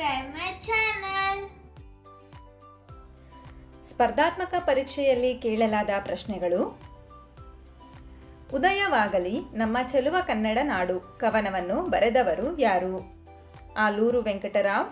subscribe ಮೈ channel. ಸ್ಪರ್ಧಾತ್ಮಕ ಪರೀಕ್ಷೆಯಲ್ಲಿ ಕೇಳಲಾದ ಪ್ರಶ್ನೆಗಳು. ಉದಯವಾಗಲಿ, ನಮ್ಮ ಚೆಲುವ ಕನ್ನಡ ನಾಡು, ಕವನವನ್ನು ಬರೆದವರು ಯಾರು? ಆಲೂರು ವೆಂಕಟರಾವ್,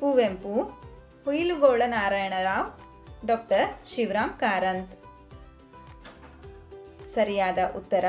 ಕುವೆಂಪು, ಹುಯಿಲುಗೋಳ ನಾರಾಯಣರಾವ್, ಡಾಕ್ಟರ್ ಶಿವರಾಮ್ ಕಾರಂತ್. ಸರಿಯಾದ ಉತ್ತರ,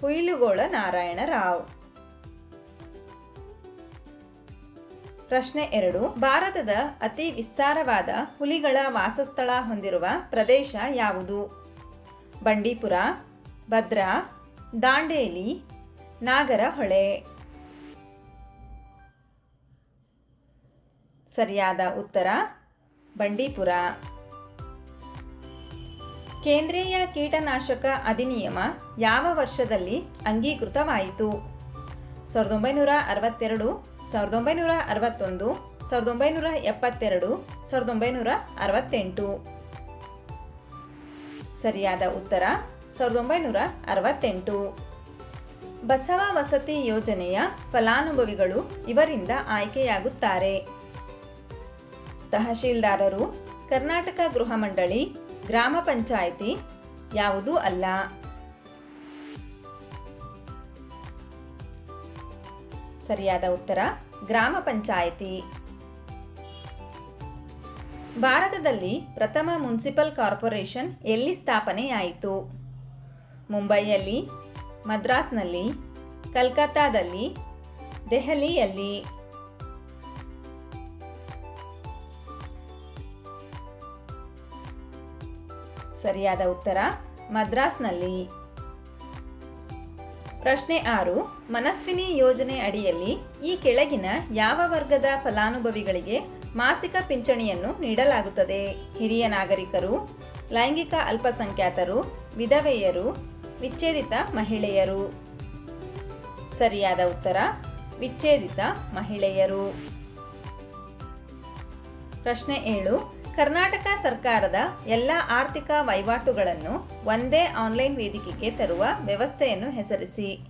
ಹುಯಿಲುಗೋಳ ನಾರಾಯಣರಾವ್. ಪ್ರಶ್ನೆ ಎರಡು. ಭಾರತದ ಅತಿ ವಿಸ್ತಾರವಾದ ಹುಲಿಗಳ ವಾಸಸ್ಥಳ ಹೊಂದಿರುವ ಪ್ರದೇಶ ಯಾವುದು? ಬಂಡೀಪುರ, ಭದ್ರಾ, ದಾಂಡೇಲಿ, ನಾಗರಹೊಳೆ. ಸರಿಯಾದ ಉತ್ತರ, ಬಂಡೀಪುರ. ಕೇಂದ್ರೀಯ ಕೀಟನಾಶಕ ಅಧಿನಿಯಮ ಯಾವ ವರ್ಷದಲ್ಲಿ ಅಂಗೀಕೃತವಾಯಿತು? ಸಾವಿರದ ಒಂಬೈನೂರ ಅರವತ್ತೆರಡು ಸಾವಿರದ ಒಂಬೈನೂರ ಅರವತ್ತೊಂದು, ಸಾವಿರದ ಒಂಬೈನೂರ ಎಪ್ಪತ್ತೆರಡು, ಸಾವಿರದ ಒಂಬೈನೂರ ಅರವತ್ತೆಂಟು. ಸರಿಯಾದ ಉತ್ತರ, ಸಾವಿರದ ಒಂಬೈನೂರ ಅರವತ್ತೆಂಟು. ಬಸವ ವಸತಿ ಯೋಜನೆಯ ಫಲಾನುಭವಿಗಳು ಇವರಿಂದ ಆಯ್ಕೆಯಾಗುತ್ತಾರೆ. ತಹಶೀಲ್ದಾರರು ಕರ್ನಾಟಕ ಗೃಹ ಮಂಡಳಿ, ಗ್ರಾಮ ಪಂಚಾಯಿತಿ, ಯಾವುದೂ ಅಲ್ಲ. ಸರಿಯಾದ ಉತ್ತರ, ಗ್ರಾಮ ಪಂಚಾಯಿತಿ. ಭಾರತದಲ್ಲಿ ಪ್ರಥಮ ಮುನ್ಸಿಪಲ್ ಕಾರ್ಪೊರೇಷನ್ ಎಲ್ಲಿ ಸ್ಥಾಪನೆಯಾಯಿತು? ಮುಂಬೈಯಲ್ಲಿ, ಮದ್ರಾಸ್ನಲ್ಲಿ, ಕಲ್ಕತ್ತಾದಲ್ಲಿ, ದೆಹಲಿಯಲ್ಲಿ. ಸರಿಯಾದ ಉತ್ತರ, ಮದ್ರಾಸ್ನಲ್ಲಿ. ಪ್ರಶ್ನೆ ಆರು, ಮನಸ್ವಿನಿ ಯೋಜನೆ ಅಡಿಯಲ್ಲಿ ಈ ಕೆಳಗಿನ ಯಾವ ವರ್ಗದ ಫಲಾನುಭವಿಗಳಿಗೆ ಮಾಸಿಕ ಪಿಂಚಣಿಯನ್ನು ನೀಡಲಾಗುತ್ತದೆ? ಹಿರಿಯ ನಾಗರಿಕರು, ಲೈಂಗಿಕ ಅಲ್ಪಸಂಖ್ಯಾತರು, ವಿಧವೆಯರು, ವಿಚ್ಛೇದಿತ ಮಹಿಳೆಯರು? ಸರಿಯಾದ ಉತ್ತರ, ವಿಚ್ಛೇದಿತ ಮಹಿಳೆಯರು. ಪ್ರಶ್ನೆ ಏಳು, ಕರ್ನಾಟಕ ಸರ್ಕಾರದ ಎಲ್ಲ ಆರ್ಥಿಕ ವಹಿವಾಟುಗಳನ್ನು ಒಂದೇ ಆನ್ಲೈನ್ ವೇದಿಕೆಗೆ ತರುವ ವ್ಯವಸ್ಥೆಯನ್ನು ಹೆಸರಿಸಿ.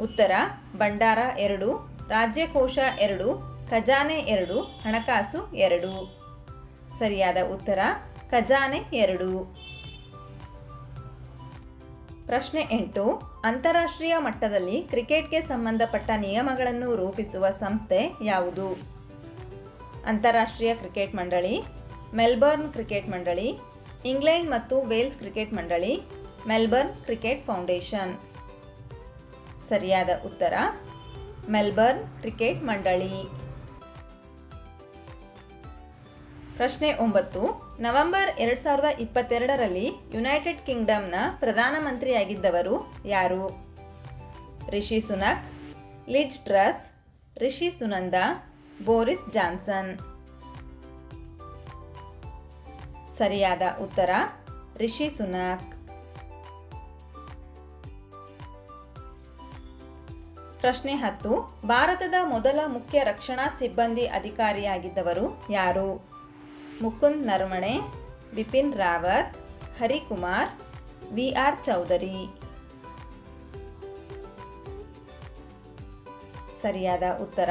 ಉತ್ತರ, ಭಂಡಾರ ಎರಡು, ರಾಜ್ಯಕೋಶ ಎರಡು, ಖಜಾನೆ ಎರಡು, ಹಣಕಾಸು ಎರಡು. ಸರಿಯಾದ ಉತ್ತರ, ಖಜಾನೆ ಎರಡು. ಪ್ರಶ್ನೆ ಎಂಟು, ಅಂತಾರಾಷ್ಟ್ರೀಯ ಮಟ್ಟದಲ್ಲಿ ಕ್ರಿಕೆಟ್ಗೆ ಸಂಬಂಧಪಟ್ಟ ನಿಯಮಗಳನ್ನು ರೂಪಿಸುವ ಸಂಸ್ಥೆ ಯಾವುದು? ಅಂತಾರಾಷ್ಟ್ರೀಯ ಕ್ರಿಕೆಟ್ ಮಂಡಳಿ, ಮೆಲ್ಬರ್ನ್ ಕ್ರಿಕೆಟ್ ಮಂಡಳಿ, ಇಂಗ್ಲೆಂಡ್ ಮತ್ತು ವೇಲ್ಸ್ ಕ್ರಿಕೆಟ್ ಮಂಡಳಿ, ಮೆಲ್ಬರ್ನ್ ಕ್ರಿಕೆಟ್ ಫೌಂಡೇಶನ್. ಸರಿಯಾದ ಉತ್ತರ, ಮೆಲ್ಬರ್ನ್ ಕ್ರಿಕೆಟ್ ಮಂಡಳಿ. ಪ್ರಶ್ನೆ ಒಂಬತ್ತು, ನವೆಂಬರ್ ಎರಡು ಸಾವಿರದ ಇಪ್ಪತ್ತೆರಡರಲ್ಲಿ ಯುನೈಟೆಡ್ ಕಿಂಗ್ಡಮ್ನ ಪ್ರಧಾನಮಂತ್ರಿಯಾಗಿದ್ದವರು ಯಾರು? Rishi Sunak, Liz Truss, Rishi Sunanda Boris Johnson. ಸರಿಯಾದ ಉತ್ತರ, ರಿಷಿ ಸುನಾಕ್. ಪ್ರಶ್ನೆ ಹತ್ತು, ಭಾರತದ ಮೊದಲ ಮುಖ್ಯ ರಕ್ಷಣಾ ಸಿಬ್ಬಂದಿ ಅಧಿಕಾರಿಯಾಗಿದ್ದವರು ಯಾರು? Mukund Naravane Bipin Rawat, Harikumar, V R Chaudhari. ಸರಿಯಾದ ಉತ್ತರ